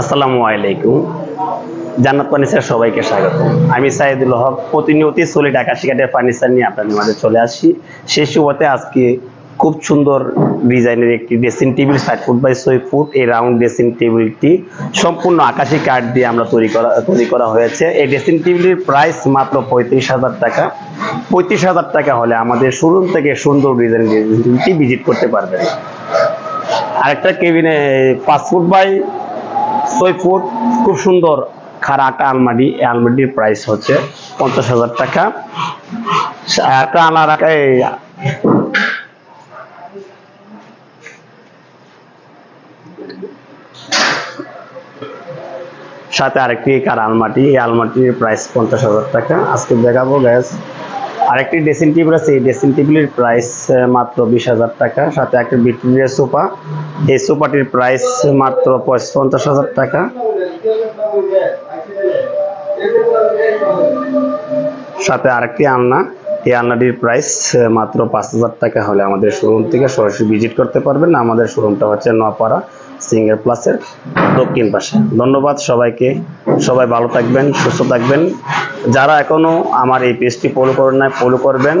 আসসালামু আলাইকুম। জান্নাত ফার্নিচার সবাইকে স্বাগত আমি সাইদুল হক, প্রতিনিয়তই সলিড আকাশি কাঠের ফার্নিচার নিয়ে আপনাদের মাঝে চলে আসি সেই সুবাদে আজকে খুব সুন্দর ডিজাইনের একটি ড্রেসিং টেবিল ষাট ফুট বাই ছয় ফুট এই রাউন্ড ড্রেসিং টেবিলটি সম্পূর্ণ আকাশি কাঠ দিয়ে আমরা তৈরি করা তৈরি করা হয়েছে। এই ড্রেসিং টেবিলের প্রাইস মাত্র পঁয়ত্রিশ হাজার টাকা। পঁয়ত্রিশ হাজার টাকা হলে আমাদের শোরুম থেকে সুন্দর ডিজাইন ড্রেসিং টেবিলটি ভিজিট করতে পারবেন। আরেকটা কেবিনে, পাঁচ ফুট বাই ছয় ফুট খুব সুন্দর একটা আলমারি, এই আলমারিটির প্রাইস হচ্ছে পঞ্চাশ হাজার টাকা। একটা আলাদা সাথে আরেকটি কার আলমাটি এই আলমাটির প্রাইস পঞ্চাশ হাজার টাকা। আজকে দেখাবো গ্যাস আরেকটি ড্রেসিং টেবিল আছে, এই ড্রেসিং টেবিলের প্রাইস মাত্র বিশ হাজার টাকা। সাথে একটা ভিক্টোরিয়া সোফা এই সোফাটির প্রাইস মাত্র পঞ্চাশ হাজার টাকা। সাথে আরেকটি আলনা, এই আলনাটির প্রাইস মাত্র পাঁচ হাজার টাকা হলে আমাদের শোরুম থেকে সরাসরি ভিজিট করতে পারবেন। আমাদের শোরুমটা হচ্ছে নোয়াপাড়া সিঙ্গার প্লাসের দক্ষিণ পাশে। ধন্যবাদ সবাইকে। সবাই ভালো থাকবেন, সুস্থ থাকবেন। যারা এখনও আমার এই পেজটি ফলো করেন না ফলো করবেন।